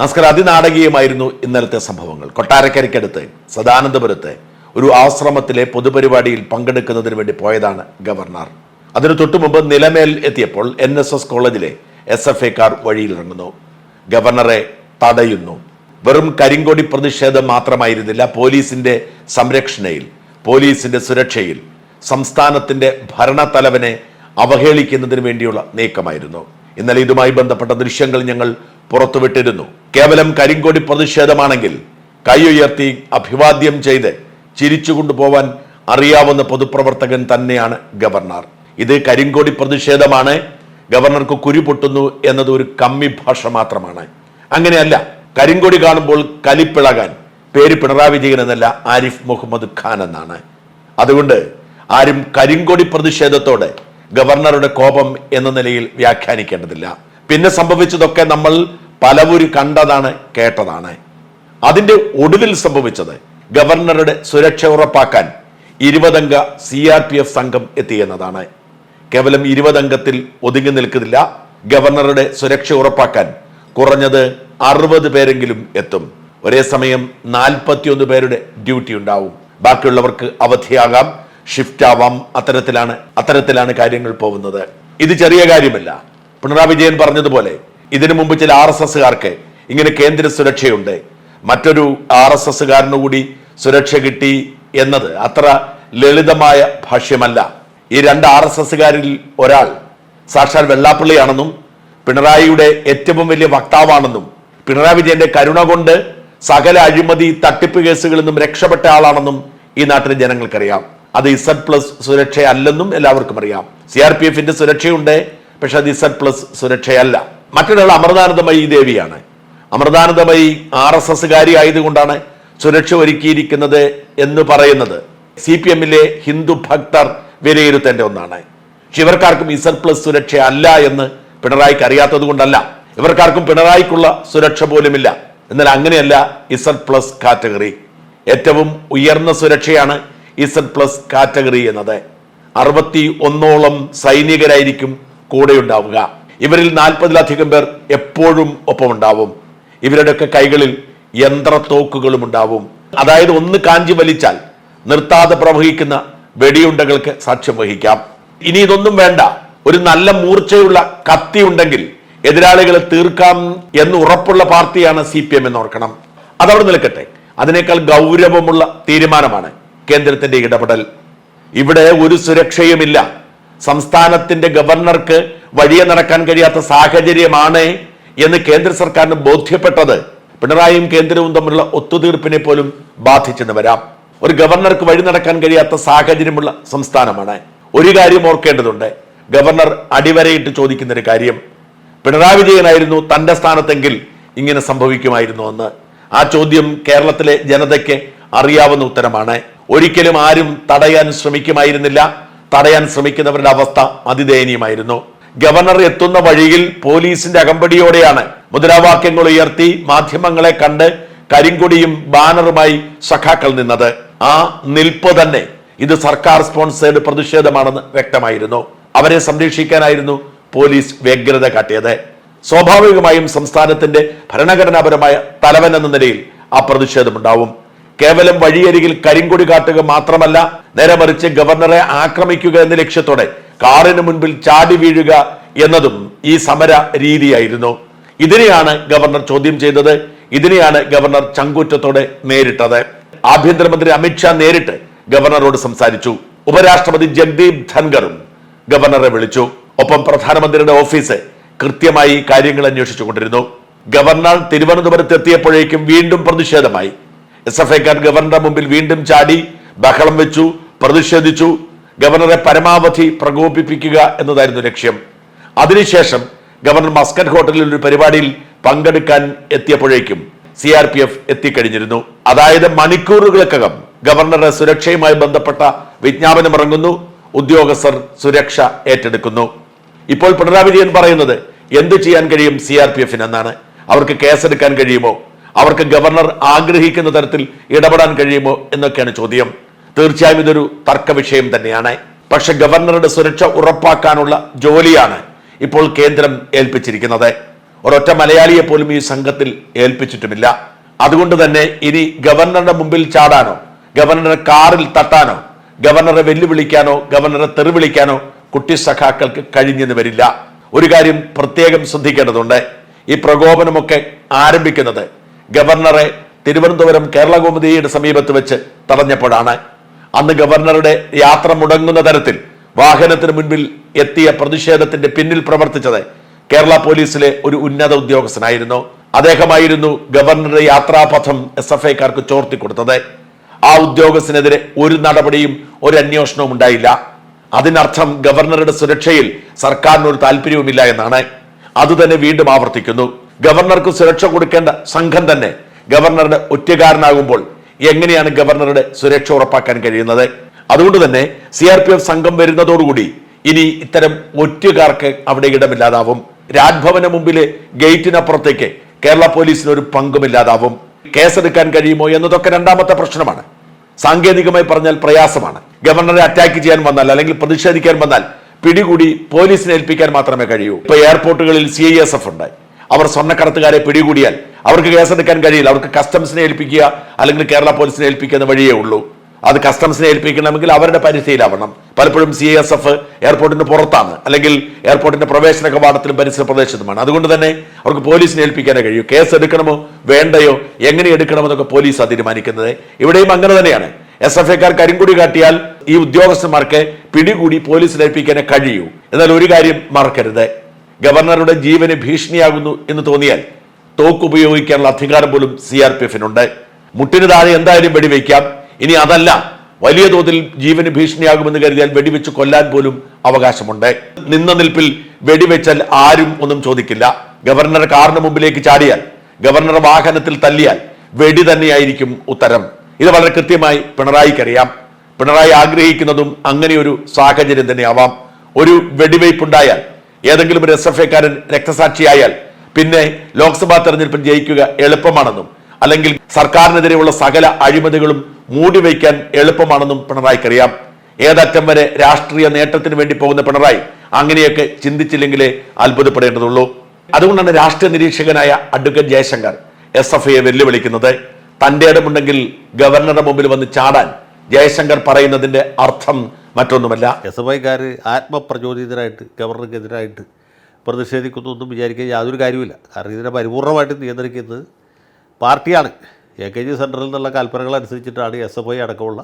നമസ്കാരം അതിനാടകീയമായിരുന്നു ഇന്നലത്തെ സംഭവങ്ങൾ. കൊട്ടാരക്കരയ്ക്കടുത്ത് സദാനന്ദപുരത്ത് ഒരു ആശ്രമത്തിലെ പൊതുപരിപാടിയിൽ പങ്കെടുക്കുന്നതിന് വേണ്ടി പോയതാണ് ഗവർണർ. അതിനു തൊട്ടു മുമ്പ് നിലമേൽ എത്തിയപ്പോൾ എൻ എസ് എസ് കോളേജിലെ എസ് എഫ് എക്കാർ വഴിയിലിറങ്ങുന്നു. ഗവർണറെ തടയുന്നു. വെറും കരിങ്കൊടി പ്രതിഷേധം മാത്രമായിരുന്നില്ല പോലീസിന്റെ സംരക്ഷണയിൽ പോലീസിന്റെ സുരക്ഷയിൽ സംസ്ഥാനത്തിന്റെ ഭരണത്തലവനെ അവഹേളിക്കുന്നതിന് വേണ്ടിയുള്ള നീക്കമായിരുന്നു. ഇന്നലെ ഇതുമായി ബന്ധപ്പെട്ട ദൃശ്യങ്ങൾ ഞങ്ങൾ പുറത്തുവിട്ടിരുന്നു. കേവലം കരിങ്കൊടി പ്രതിഷേധമാണെങ്കിൽ കൈയുയർത്തി അഭിവാദ്യം ചെയ്ത് ചിരിച്ചുകൊണ്ടുപോവാൻ അറിയാവുന്ന പൊതുപ്രവർത്തകൻ തന്നെയാണ് ഗവർണർ. ഇത് കരിങ്കൊടി പ്രതിഷേധമാണ്. ഗവർണർക്ക് കുരു പൊട്ടുന്നു എന്നത് ഒരു കമ്മി ഭാഷ മാത്രമാണ്. അങ്ങനെയല്ല കരിങ്കൊടി കാണുമ്പോൾ കലിപ്പിളകാൻ പേര് പിണറായി വിജയൻ എന്നല്ല ആരിഫ് മുഹമ്മദ് ഖാൻ എന്നാണ്. അതുകൊണ്ട് ആരും കരിങ്കൊടി പ്രതിഷേധത്തോടെ ഗവർണറുടെ കോപം എന്ന നിലയിൽ വ്യാഖ്യാനിക്കേണ്ടതില്ല. പിന്നെ സംഭവിച്ചതൊക്കെ നമ്മൾ പലവരും കണ്ടതാണ് കേട്ടതാണ്. അതിന്റെ ഒടുവിൽ സംഭവിച്ചത് ഗവർണറുടെ സുരക്ഷ ഉറപ്പാക്കാൻ ഇരുപതംഗ സി ആർ പി എഫ് സംഘം എത്തിയെന്നതാണ്. കേവലം ഇരുപതംഗത്തിൽ ഒതുങ്ങി നിൽക്കുന്നില്ല ഗവർണറുടെ സുരക്ഷ ഉറപ്പാക്കാൻ കുറഞ്ഞത് അറുപത് പേരെങ്കിലും എത്തും. ഒരേ സമയം നാൽപ്പത്തിയൊന്ന് പേരുടെ ഡ്യൂട്ടി ഉണ്ടാവും. ബാക്കിയുള്ളവർക്ക് അവധിയാകാം ഷിഫ്റ്റ് ആവാം അത്തരത്തിലാണ് അത്തരത്തിലാണ് കാര്യങ്ങൾ പോകുന്നത്. ഇത് ചെറിയ കാര്യമല്ല. പിണറായി വിജയൻ പറഞ്ഞതുപോലെ ഇതിനു മുമ്പ് ചില ആർ എസ് എസ്സുകാർക്ക് ഇങ്ങനെ കേന്ദ്ര സുരക്ഷയുണ്ട്. മറ്റൊരു ആർ എസ് എസ്സുകാരനു കൂടി സുരക്ഷ കിട്ടി എന്നത് അത്ര ലളിതമായ ഭാഷ്യമല്ല. ഈ രണ്ട് ആർ എസ് എസ്സുകാരിൽ ഒരാൾ സാക്ഷാൽ വെള്ളാപ്പള്ളിയാണെന്നും പിണറായിയുടെ ഏറ്റവും വലിയ വക്താവാണെന്നും പിണറായി വിജയന്റെ കരുണ കൊണ്ട് സകല അഴിമതി തട്ടിപ്പ് കേസുകളിൽ നിന്നും രക്ഷപ്പെട്ട ആളാണെന്നും ഈ നാട്ടിലെ ജനങ്ങൾക്കറിയാം. അത് ഇസഡ് പ്ലസ് സുരക്ഷയല്ലെന്നും എല്ലാവർക്കും അറിയാം. സി ആർ പി എഫിന്റെ സുരക്ഷയുണ്ട് പക്ഷെ അത് ഇസഡ് പ്ലസ് സുരക്ഷയല്ല. മറ്റൊരാൾ അമൃതാനന്ദമയി ദേവിയാണ്. അമൃതാനന്ദമയി ആർ എസ് എസ്സുകാരി ആയതുകൊണ്ടാണ് സുരക്ഷ ഒരുക്കിയിരിക്കുന്നത് എന്ന് പറയുന്നത്. സി പി എമ്മിലെ ഹിന്ദു ഭക്തർ വിലയിരുത്തേണ്ട ഒന്നാണ്. ഇവർക്കാർക്കും ഇസഡ് പ്ലസ് സുരക്ഷ അല്ല എന്ന് പിണറായിക്ക് അറിയാത്തത് കൊണ്ടല്ല. ഇവർക്കാർക്കും പിണറായിക്കുള്ള സുരക്ഷ പോലുമില്ല. എന്നാൽ അങ്ങനെയല്ല ഇസഡ് പ്ലസ് കാറ്റഗറി. ഏറ്റവും ഉയർന്ന സുരക്ഷയാണ് ഇസഡ് പ്ലസ് കാറ്റഗറി എന്നത്. അറുപത്തി ഒന്നോളം സൈനികരായിരിക്കും കൂടെ ഉണ്ടാവുക ഇവരിൽ നാൽപ്പതിലധികം പേർ എപ്പോഴും ഒപ്പമുണ്ടാവും. ഇവരുടെയൊക്കെ കൈകളിൽ യന്ത്രത്തോക്കുകളും ഉണ്ടാവും. അതായത് ഒന്ന് കാഞ്ചി വലിച്ചാൽ നിർത്താതെ പ്രവഹിക്കുന്ന വെടിയുണ്ടകൾക്ക് സാക്ഷ്യം വഹിക്കാം. ഇനി ഇതൊന്നും വേണ്ട. ഒരു നല്ല മൂർച്ചയുള്ള കത്തി ഉണ്ടെങ്കിൽ എതിരാളികളെ തീർക്കാം എന്ന് ഉറപ്പുള്ള പാർട്ടിയാണ് സി പി എം എന്ന് ഓർക്കണം. അതവിടെ നിൽക്കട്ടെ. അതിനേക്കാൾ ഗൗരവമുള്ള തീരുമാനമാണ് കേന്ദ്രത്തിന്റെ ഇടപെടൽ. ഇവിടെ ഒരു സുരക്ഷയുമില്ല. സംസ്ഥാനത്തിന്റെ ഗവർണർക്ക് വഴിയെ നടക്കാൻ കഴിയാത്ത സാഹചര്യമാണ് എന്ന് കേന്ദ്ര സർക്കാരിന് ബോധ്യപ്പെട്ടത്. പിണറായിയും കേന്ദ്രവും തമ്മിലുള്ള ഒത്തുതീർപ്പിനെ പോലും ബാധിച്ചെന്ന് വരാം. ഒരു ഗവർണർക്ക് വഴി നടക്കാൻ കഴിയാത്ത സാഹചര്യമുള്ള സംസ്ഥാനമാണ്. ഒരു കാര്യം ഓർക്കേണ്ടതുണ്ട്. ഗവർണർ അടിവരയിട്ട് ചോദിക്കുന്ന ഒരു കാര്യം. പിണറായി വിജയനായിരുന്നു തന്റെ സ്ഥാനത്തെങ്കിൽ ഇങ്ങനെ സംഭവിക്കുമായിരുന്നു എന്ന് ആ ചോദ്യം കേരളത്തിലെ ജനതയ്ക്ക് അറിയാവുന്ന ഉത്തരമാണ്. ഒരിക്കലും ആരും തടയാൻ ശ്രമിക്കുമായിരുന്നില്ല. തടയാൻ ശ്രമിക്കുന്നവരുടെ അവസ്ഥ അതിദയനീയമായിരുന്നു. ഗവർണർ എത്തുന്ന വഴിയിൽ പോലീസിന്റെ അകമ്പടിയോടെയാണ് മുദ്രാവാക്യങ്ങൾ ഉയർത്തി മാധ്യമങ്ങളെ കണ്ട് കരിങ്കൊടിയും ബാനറുമായി സഖാക്കൾ നിന്നത്. ആ നിൽപ്പ് തന്നെ ഇത് സർക്കാർ സ്പോൺസേഡ് പ്രതിഷേധമാണെന്ന് വ്യക്തമായിരുന്നു. അവരെ സംരക്ഷിക്കാനായിരുന്നു പോലീസ് വ്യഗ്രത കാട്ടിയത്. സ്വാഭാവികമായും സംസ്ഥാനത്തിന്റെ ഭരണഘടനാപരമായ തലവൻ എന്ന നിലയിൽ ആ പ്രതിഷേധമുണ്ടാവും. കേവലം വഴിയരികിൽ കരിങ്കൊടി കാട്ടുക മാത്രമല്ല നേരെ മറിച്ച് ഗവർണറെ ആക്രമിക്കുക എന്ന ലക്ഷ്യത്തോടെ കാറിന് മുൻപിൽ ചാടി വീഴുക എന്നതും ഈ സമര രീതിയായിരുന്നു. ഇതിനെയാണ് ഗവർണർ ചോദ്യം ചെയ്തത്. ഇതിനെയാണ് ഗവർണർ ചങ്കൂറ്റത്തോടെ നേരിട്ടത്. ആഭ്യന്തരമന്ത്രി അമിത്ഷാ നേരിട്ട് ഗവർണറോട് സംസാരിച്ചു. ഉപരാഷ്ട്രപതി ജഗ്ദീപ് ധൻഖറും ഗവർണറെ വിളിച്ചു. ഒപ്പം പ്രധാനമന്ത്രിയുടെ ഓഫീസ് കൃത്യമായി കാര്യങ്ങൾ അന്വേഷിച്ചു കൊണ്ടിരുന്നു ഗവർണർ തിരുവനന്തപുരത്ത് എത്തിയപ്പോഴേക്കും വീണ്ടും പ്രതിഷേധമായി. എസ് എഫ് ഐക്കാർ ഗവർണറുടെ മുമ്പിൽ വീണ്ടും ചാടി ബഹളം വെച്ചു പ്രതിഷേധിച്ചു. ഗവർണറെ പരമാവധി പ്രകോപിപ്പിക്കുക എന്നതായിരുന്നു ലക്ഷ്യം. അതിനുശേഷം ഗവർണർ മസ്കറ്റ് ഹോട്ടലിൽ ഒരു പരിപാടിയിൽ പങ്കെടുക്കാൻ എത്തിയപ്പോഴേക്കും സി ആർ പി എഫ് എത്തിക്കഴിഞ്ഞിരുന്നു. അതായത് മണിക്കൂറുകൾക്കകം ഗവർണറുടെ സുരക്ഷയുമായി ബന്ധപ്പെട്ട വിജ്ഞാപനം ഇറങ്ങുന്നു ഉദ്യോഗസ്ഥർ സുരക്ഷ ഏറ്റെടുക്കുന്നു. ഇപ്പോൾ പിണറായി വിജയൻ പറയുന്നത് എന്ത് ചെയ്യാൻ കഴിയും സി ആർ പി എഫിന് എന്നാണ് അവർക്ക് കേസെടുക്കാൻ കഴിയുമോ? അവർക്ക് ഗവർണർ ആഗ്രഹിക്കുന്ന തരത്തിൽ ഇടപെടാൻ കഴിയുമോ എന്നൊക്കെയാണ് ചോദ്യം. തീർച്ചയായും ഇതൊരു തർക്ക വിഷയം തന്നെയാണ്. പക്ഷെ ഗവർണറുടെ സുരക്ഷ ഉറപ്പാക്കാനുള്ള ജോലിയാണ് ഇപ്പോൾ കേന്ദ്രം ഏൽപ്പിച്ചിരിക്കുന്നത്. ഒരൊറ്റ മലയാളിയെ പോലും ഈ സംഘത്തിൽ ഏൽപ്പിച്ചിട്ടുമില്ല. അതുകൊണ്ട് തന്നെ ഇനി ഗവർണറുടെ മുമ്പിൽ ചാടാനോ ഗവർണറെ കാറിൽ തട്ടാനോ ഗവർണറെ വെല്ലുവിളിക്കാനോ ഗവർണറെ തെറിവിളിക്കാനോ കുട്ടി സഖാക്കൾക്ക് കഴിഞ്ഞെന്ന് വരില്ല. ഒരു കാര്യം പ്രത്യേകം ശ്രദ്ധിക്കേണ്ടതുണ്ട്. ഈ പ്രകോപനമൊക്കെ ആരംഭിക്കുന്നത് ഗവർണറെ തിരുവനന്തപുരം കേരള കോമുദിയുടെ സമീപത്ത് വെച്ച് തടഞ്ഞപ്പോഴാണ് അന്ന് ഗവർണറുടെ യാത്ര മുടങ്ങുന്ന തരത്തിൽ വാഹനത്തിന് മുൻപിൽ എത്തിയ പ്രതിഷേധത്തിന്റെ പിന്നിൽ പ്രവർത്തിച്ചത് കേരള പോലീസിലെ ഒരു ഉന്നത ഉദ്യോഗസ്ഥനായിരുന്നു. അദ്ദേഹമായിരുന്നു ഗവർണറുടെ യാത്രാപഥം എസ് എഫ് ഐക്കാർക്ക് ചോർത്തി കൊടുത്തത്. ആ ഉദ്യോഗസ്ഥനെതിരെ ഒരു നടപടിയും ഒരു അന്വേഷണവും ഉണ്ടായില്ല. അതിനർത്ഥം ഗവർണറുടെ സുരക്ഷയിൽ സർക്കാരിന് ഒരു താല്പര്യവുമില്ല എന്നാണ്. അതുതന്നെ വീണ്ടും ആവർത്തിക്കുന്നു. ഗവർണർക്ക് സുരക്ഷ കൊടുക്കേണ്ട സംഘം തന്നെ ഗവർണറുടെ ഒറ്റക്കാരനാകുമ്പോൾ എങ്ങനെയാണ് ഗവർണറുടെ സുരക്ഷ ഉറപ്പാക്കാൻ കഴിയുന്നത്? അതുകൊണ്ട് തന്നെ സി ആർ പി എഫ് സംഘം വരുന്നതോടുകൂടി ഇനി ഇത്തരം ഒറ്റുകാർക്ക് അവിടെ ഇടമില്ലാതാവും. രാജ്ഭവന് മുമ്പിലെ ഗേറ്റിനപ്പുറത്തേക്ക് കേരള പോലീസിന് ഒരു പങ്കുമില്ലാതാവും. കേസെടുക്കാൻ കഴിയുമോ എന്നതൊക്കെ രണ്ടാമത്തെ പ്രശ്നമാണ്. സാങ്കേതികമായി പറഞ്ഞാൽ പ്രയാസമാണ്. ഗവർണറെ അറ്റാക്ക് ചെയ്യാൻ വന്നാൽ അല്ലെങ്കിൽ പ്രതിഷേധിക്കാൻ വന്നാൽ പിടികൂടി പോലീസിനെ ഏൽപ്പിക്കാൻ മാത്രമേ കഴിയൂ. ഇപ്പൊ എയർപോർട്ടുകളിൽ സി ഐ എസ് എഫ് ഉണ്ട്. അവർ സ്വർണക്കടത്തുകാരെ പിടികൂടിയാൽ അവർക്ക് കേസെടുക്കാൻ കഴിയില്ല. അവർക്ക് കസ്റ്റംസിനെ ഏൽപ്പിക്കുക അല്ലെങ്കിൽ കേരള പോലീസിനെ ഏൽപ്പിക്കുന്ന വഴിയേ ഉള്ളൂ. അത് കസ്റ്റംസിനെ ഏൽപ്പിക്കണമെങ്കിൽ അവരുടെ പരിധിയിലാവണം. പലപ്പോഴും സി എസ് എഫ് എയർപോർട്ടിന് പുറത്താണ്. അല്ലെങ്കിൽ എയർപോർട്ടിന്റെ പ്രവേശന കവാടത്തിലും പരിസര പ്രദേശത്തുമാണ്. അതുകൊണ്ട് തന്നെ അവർക്ക് പോലീസിനെ ഏൽപ്പിക്കാനേ കഴിയൂ. കേസ് എടുക്കണമോ? വേണ്ടയോ? എങ്ങനെ എടുക്കണമെന്നൊക്കെ പോലീസ് തീരുമാനിക്കുന്നത്. ഇവിടെയും അങ്ങനെ തന്നെയാണ്. എസ് എഫ് ഐക്കാർ കരിങ്കുടി കാട്ടിയാൽ ഈ ഉദ്യോഗസ്ഥന്മാർക്ക് പിടികൂടി പോലീസിൽ ഏൽപ്പിക്കാനേ കഴിയൂ. എന്നാൽ ഒരു കാര്യം മറക്കരുത്. ഗവർണറുടെ ജീവന് ഭീഷണിയാകുന്നു എന്ന് തോന്നിയാൽ തോക്ക് ഉപയോഗിക്കാനുള്ള അധികാരം പോലും സി ആർ പി എഫിനുണ്ട്. മുട്ടിന് താഴെ എന്തായാലും വെടിവെക്കാം. ഇനി അതല്ല വലിയ തോതിൽ ജീവന് ഭീഷണിയാകുമെന്ന് കരുതിയാൽ വെടിവെച്ച് കൊല്ലാൻ പോലും അവകാശമുണ്ട്. നിന്ന നിൽപ്പിൽ വെടിവെച്ചാൽ ആരും ഒന്നും ചോദിക്കില്ല. ഗവർണർ കാറിന് മുമ്പിലേക്ക് ചാടിയാൽ ഗവർണർ വാഹനത്തിൽ തല്ലിയാൽ വെടി തന്നെയായിരിക്കും ഉത്തരം. ഇത് വളരെ കൃത്യമായി പിണറായിക്കറിയാം. പിണറായി ആഗ്രഹിക്കുന്നതും അങ്ങനെ ഒരു സാഹചര്യം തന്നെയാവാം. ഒരു വെടിവയ്പുണ്ടായാൽ ഏതെങ്കിലും ഒരു എസ് എഫ് ഐക്കാരൻ രക്തസാക്ഷിയായാൽ പിന്നെ ലോക്സഭാ തെരഞ്ഞെടുപ്പിൽ ജയിക്കുക എളുപ്പമാണെന്നും അല്ലെങ്കിൽ സർക്കാരിനെതിരെയുള്ള സകല അഴിമതികളും മൂടിവെക്കാൻ എളുപ്പമാണെന്നും പിണറായിക്കറിയാം. ഏതറ്റം വരെ രാഷ്ട്രീയ നേട്ടത്തിന് വേണ്ടി പോകുന്ന പിണറായി അങ്ങനെയൊക്കെ ചിന്തിച്ചില്ലെങ്കിലേ അത്ഭുതപ്പെടേണ്ടതുള്ളൂ. അതുകൊണ്ടാണ് രാഷ്ട്രീയ നിരീക്ഷകനായ അഡ്വക്കേറ്റ് ജയശങ്കർ എസ് എഫ് ഐയെ വെല്ലുവിളിക്കുന്നത്. തന്റെ ഇടമുണ്ടെങ്കിൽ ഗവർണറുടെ മുമ്പിൽ വന്ന് ചാടാൻ ജയശങ്കർ പറയുന്നതിന്റെ അർത്ഥം മറ്റൊന്നുമല്ല. എസ് എഫ് ഐക്കാർ ആത്മപ്രചോദിതരായിട്ട് ഗവർണർക്കെതിരായിട്ട് പ്രതിഷേധിക്കുന്നു എന്നും വിചാരിക്കാൻ യാതൊരു കാര്യമില്ല കാരണം ഇതിനെ പരിപൂർണമായിട്ട് നിയന്ത്രിക്കുന്നത് പാർട്ടിയാണ്. എ കെ ജി സെന്ററിൽ നിന്നുള്ള കൽപ്പനകളനുസരിച്ചിട്ടാണ് എസ് എഫ് ഐ അടക്കമുള്ള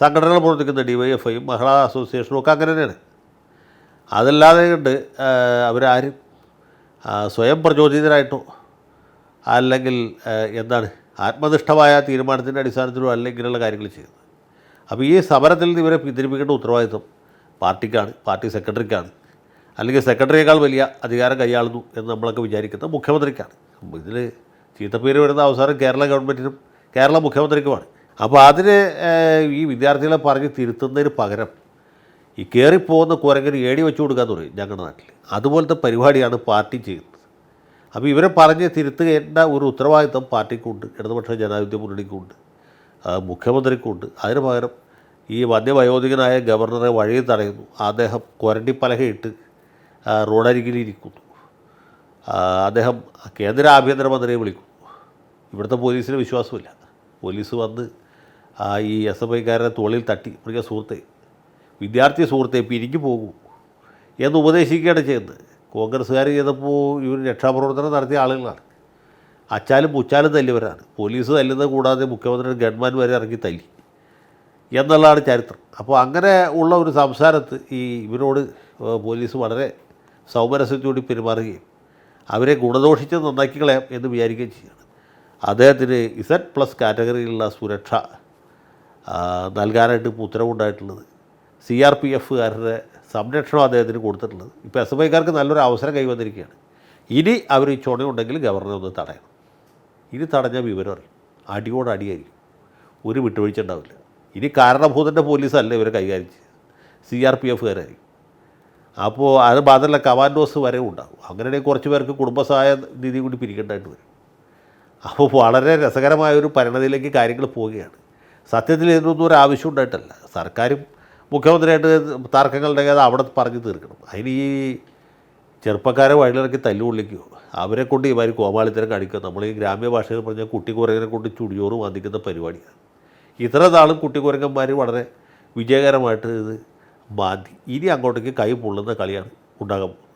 സംഘടനകൾ പ്രവർത്തിക്കുന്നത്. ഡി വൈ എഫ് ഐയും മഹിളാ അസോസിയേഷനും ഒക്കെ അങ്ങനെ തന്നെയാണ്. അതല്ലാതെ കണ്ട് അവരാരും സ്വയം പ്രചോദിതരായിട്ടോ അല്ലെങ്കിൽ എന്താണ് ആത്മനിഷ്ഠമായ തീരുമാനത്തിന്റെ അടിസ്ഥാനത്തിലോ അല്ലെങ്കിലുള്ള കാര്യങ്ങൾ ചെയ്യുന്നത്. അപ്പോൾ ഈ സമരത്തിൽ നിന്ന് ഇവരെ പിന്തിരിപ്പിക്കേണ്ട ഉത്തരവാദിത്വം പാർട്ടിക്കാണ് പാർട്ടി സെക്രട്ടറിക്കാണ്. അല്ലെങ്കിൽ സെക്രട്ടറിയേക്കാൾ വലിയ അധികാരം കൈയാളുന്നു എന്ന് നമ്മളൊക്കെ വിചാരിക്കുന്ന മുഖ്യമന്ത്രിക്കാണ്. ഇതിൽ ചീത്തപ്പേര് വരുന്ന അവസാനം കേരള ഗവൺമെന്റിനും കേരള മുഖ്യമന്ത്രിക്കുമാണ്. അപ്പോൾ അതിന് ഈ വിദ്യാർത്ഥികളെ പറഞ്ഞ് തിരുത്തുന്നതിന് പകരം ഈ കയറിപ്പോകുന്ന കുരങ്ങിന് ഏടി വെച്ചു കൊടുക്കാന്ന് പറയും ഞങ്ങളുടെ നാട്ടിൽ. അതുപോലത്തെ പരിപാടിയാണ് പാർട്ടി ചെയ്യുന്നത്. അപ്പോൾ ഇവരെ പറഞ്ഞ് തിരുത്തുകേണ്ട ഒരു ഉത്തരവാദിത്വം പാർട്ടിക്കുണ്ട്. ഇടതുപക്ഷ ജനാധിപത്യ മുന്നണിക്കുണ്ട്. മുഖ്യമന്ത്രിക്കുണ്ട്. അതിന് പകരം ഈ വന്യവയോധികനായ ഗവർണറെ വഴിയിൽ തടയുന്നു. അദ്ദേഹം കൊരണ്ടിപ്പലകയിട്ട് പലകയിട്ട് റോഡരികിലിരിക്കുന്നു. അദ്ദേഹം കേന്ദ്ര ആഭ്യന്തരമന്ത്രിയെ വിളിക്കുന്നു. ഇവിടുത്തെ പോലീസിന് വിശ്വാസമില്ല. പോലീസ് വന്ന് ഈ എസ് എഫ് ഐക്കാരനെ തോളിൽ തട്ടി. പ്രിയ സുഹൃത്തെ വിദ്യാർത്ഥി സുഹൃത്തെ പിരിഞ്ഞു പോകൂ എന്ന് ഉപദേശിക്കുകയാണ് ചെയ്യുന്നത്. കോൺഗ്രസ്സുകാർ ചെയ്തപ്പോൾ ഇവർ രക്ഷാപ്രവർത്തനം നടത്തിയ ആളുകളാണ്. അച്ചാലും പൂച്ചാലും തല്ലിയവരാണ്. പോലീസ് തല്ലുന്നത് കൂടാതെ മുഖ്യമന്ത്രി ഗവൺമെന്റ് വരെ ഇറങ്ങി തല്ലി. എന്നുള്ളതാണ് ചരിത്രം. അപ്പോൾ അങ്ങനെ ഉള്ള ഒരു സംസാരത്ത് ഈ ഇവരോട് പോലീസ് വളരെ സൗമരസ്യത്തോടെ പെരുമാറുകയും അവരെ ഗുണദോഷിച്ച് നന്നാക്കി കളയാം എന്ന് വിചാരിക്കുകയും ചെയ്യുകയാണ്. അദ്ദേഹത്തിന് ഇസഡ് പ്ലസ് കാറ്റഗറിയിലുള്ള സുരക്ഷ നൽകാനായിട്ട് ഉത്തരവുണ്ടായിട്ടുള്ളത്. സി ആർ പി എഫുകാരുടെ സംരക്ഷണം അദ്ദേഹത്തിന് കൊടുത്തിട്ടുള്ളത്. ഇപ്പോൾ എസ് എഫ് ഐക്കാർക്ക് നല്ലൊരു അവസരം കൈവന്നിരിക്കുകയാണ്. ഇനി അവർ ഈ ചുണയുണ്ടെങ്കിൽ ഗവർണറെ ഒന്ന് തടയണം. ഇനി തടഞ്ഞ വിവരം അറിയും. അടിയോട് അടിയായിരിക്കും. ഒരു വിട്ടുവീഴ്ച ഉണ്ടാവില്ല ഇനി കാരണഭൂതന്റെ പോലീസല്ല ഇവരെ കൈകാര്യം ചെയ്യുക. സി ആർ പി എഫുകാരായിരിക്കും. അപ്പോൾ അത് മാത്രമല്ല കമാൻഡോസ് വരെ ഉണ്ടാകും അങ്ങനെയാണെങ്കിൽ കുറച്ച് പേർക്ക് കുടുംബസഹായ നിധി കൂടി പിരിക്കേണ്ടതായിട്ട് വരും. അപ്പോൾ വളരെ രസകരമായ ഒരു പരിണതിയിലേക്ക് കാര്യങ്ങൾ പോവുകയാണ്. സത്യത്തിൽ ഇതിനൊന്നും ഒരു ആവശ്യം ഉണ്ടായിട്ടല്ല. സർക്കാരും മുഖ്യമന്ത്രിയായിട്ട് തർക്കങ്ങളുണ്ടെങ്കിൽ അത് അവിടെ പറഞ്ഞു തീർക്കണം. അതിന് ഈ ചെറുപ്പക്കാരെ വഴിയിലിറക്കി തല്ലുകൊള്ളിക്കുകയോ അവരെ കൊണ്ട് ഇവർ കോമാളിത്തരം കാണിക്കുക. നമ്മൾ ഈ ഗ്രാമ്യ ഭാഷയിൽ പറഞ്ഞാൽ കുട്ടിക്കുരങ്ങനെ കൊണ്ട് ചുടിയോറ് വാദിക്കുന്ന പരിപാടിയാണ്. ഇത്ര നാളും കുട്ടിക്കുരങ്ങന്മാർ വളരെ വിജയകരമായിട്ട് ഇത് മാന്തി. ഇനി അങ്ങോട്ടേക്ക് കൈ പൊള്ളുന്ന കളിയാണ് ഉണ്ടാകാൻ പോകുന്നത്.